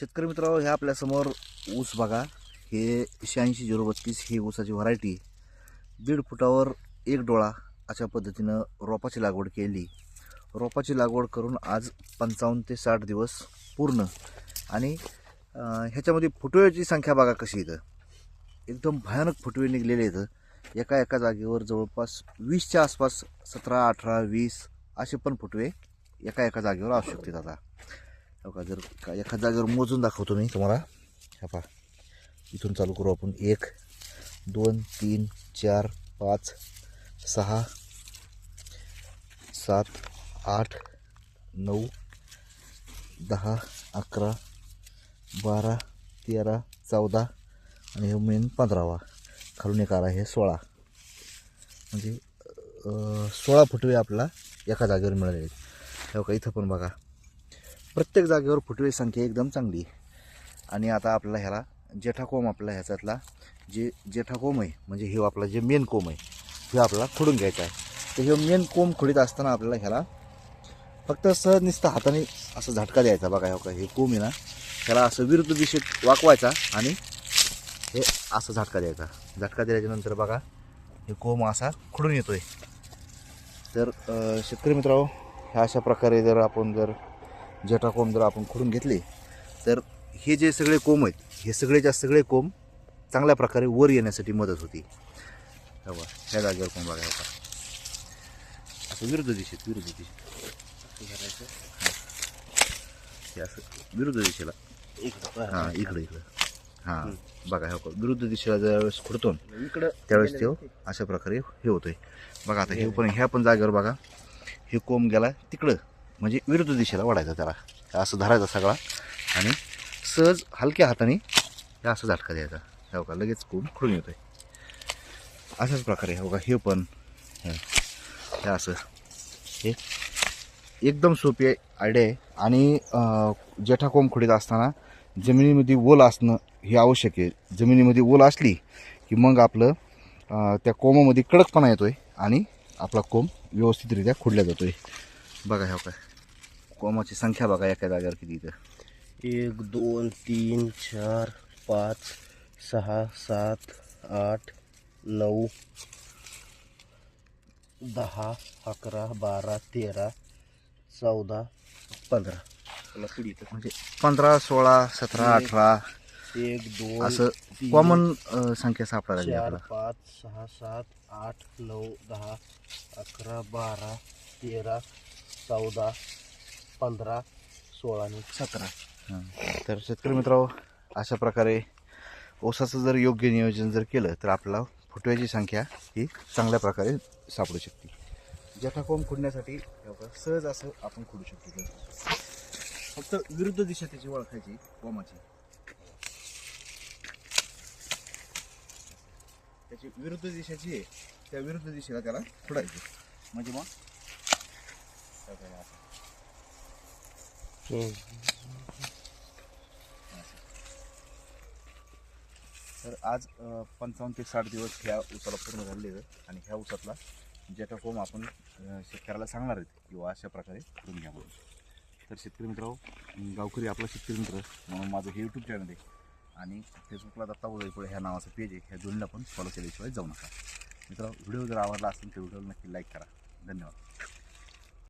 शेतकरी मित्रांनो ह्या आपल्यासमोर ऊस बघा. हे शहाऐंशी झिरो बत्तीस ही ऊसाची व्हरायटी दीड फुटावर एक डोळा अशा पद्धतीनं रोपाची लागवड केली. रोपाची लागवड करून आज पंचावन्न ते साठ दिवस पूर्ण. आणि ह्याच्यामध्ये फुटव्याची संख्या बघा कशी इथं. एकदम भयानक फुटवे निघलेले आहेत. एका एका जागेवर जवळपास वीसच्या आसपास सतरा अठरा वीस असे पण फुटवे एका एका जागेवर असू शकतात आता. का जर का एका जागेवर मोजून दाखवतो मी तुम्हाला. हा पहा. इथून चालू करू आपण. एक दोन तीन चार पाच सहा सात आठ नऊ दहा अकरा बारा तेरा चौदा आणि हे मेन पंधरावा. खालून एक आला हे सोळा. म्हणजे सोळा फुटवे आपला एका जागेवर मिळाले आहेत. हो का इथं पण बघा. प्रत्येक जागेवर फुटवे संख्या एकदम चांगली आहे. आणि आता आपल्याला ह्याला जेठा आपला ह्याच्यातला जे जेठा आहे म्हणजे हे आपला जे मेन कोम आहे हे आपल्याला खोडून घ्यायचं आहे. तर हे मेन कोंब खोडीत असताना आपल्याला ह्याला फक्त सहज नुसतं हाताने असं झटका द्यायचा. बघा हो का हे कोम आहे ना ह्याला असं विरुद्ध दिशेत वाकवायचा आणि हे असं झटका द्यायचा. झटका दिल्याच्यानंतर बघा हे कोम असा खुडून येतो आहे तर शेतकरी मित्रांनो ह्या अशा प्रकारे जर आपण जर जेटा कोंब जर आपण खुडून घेतले तर हे जे सगळे कोंब आहेत हे सगळेच्या सगळे कोंब चांगल्या प्रकारे वर येण्यासाठी मदत होती. बघा, ह्या जागेवर कोंब बघा हे बघा. असं विरुद्ध दिशेत विरुद्ध दिशेत. असं. हे. विरुद्ध दिशेला. हां इकडं इकडं. हां बघा हे विरुद्ध दिशेला ज्यावेळेस खुडतो इकडं त्यावेळेस तो अशा प्रकारे हे होतोय. बघा आता हे पण ह्या पण जागेवर बघा हे कोंब गेला तिकडं. म्हणजे विरुद्ध दिशेला वाढायचा त्याला. असं धरायचा सगळा. आणि सहज हलक्या हाताने असं झटका द्यायचा. हो का लगेच कोंब खुडून येतोय. अशाच प्रकारे हो का हे पण हे असं. हे एकदम सोपी आयडिया आहे. आणि जेठा कोंब खुडीत असताना जमिनीमध्ये ओल असणं हे आवश्यक आहे. जमिनीमध्ये ओल असली की मग आपलं त्या कोंबामध्ये कडकपणा येतोय आणि आपला कोंब व्यवस्थितरित्या खुडला जातोय. बघा ह्या काय कोंबाची संख्या बघा एका जागेवर किती इथं. एक दोन तीन चार पाच सहा सात आठ नऊ दहा अकरा बारा तेरा चौदा पंधरा. म्हणजे पंधरा सोळा सतरा एक, अठरा. एक दोन असं कॉमन संख्या सापडायला चार पाच सहा सात आठ नऊ दहा अकरा बारा तेरा चौदा पंधरा सोळा आणि सतरा. तर शेतकरी मित्रांनो अशा प्रकारे ओसाचं जर योग्य नियोजन जर केलं तर आपल्याला फुटव्याची संख्या ही चांगल्या प्रकारे सापडू शकते. जठा खुडण्यासाठी सहज असं आपण खुडू शकतो. फक्त विरुद्ध दिशा त्याची ओळखायची कोमाची. त्याची विरुद्ध दिशाची आहे त्या विरुद्ध दिशेला त्याला खुडायची. म्हणजे मग तर आज पंचावन्न ते साठ दिवस ह्या उसाला पूर्ण झालेले आहेत आणि ह्या उसातला जेटा कोंब आपण शेतकऱ्याला सांगणार आहेत किंवा अशा प्रकारे करून घ्या म्हणून. तर शेतकरी मित्र गावकरी आपला शेतकरी मित्र म्हणून माझं हे यूट्यूब चॅनल आहे आणि फेसबुकला दत्ता उदयपुळे ह्या नावाचं पेज आहे ह्या दोन्हीला पण फॉलो केल्याशिवाय जाऊ नका. मित्र व्हिडिओ जर आवडला असेल तर व्हिडिओला नक्की लाईक करा. धन्यवाद.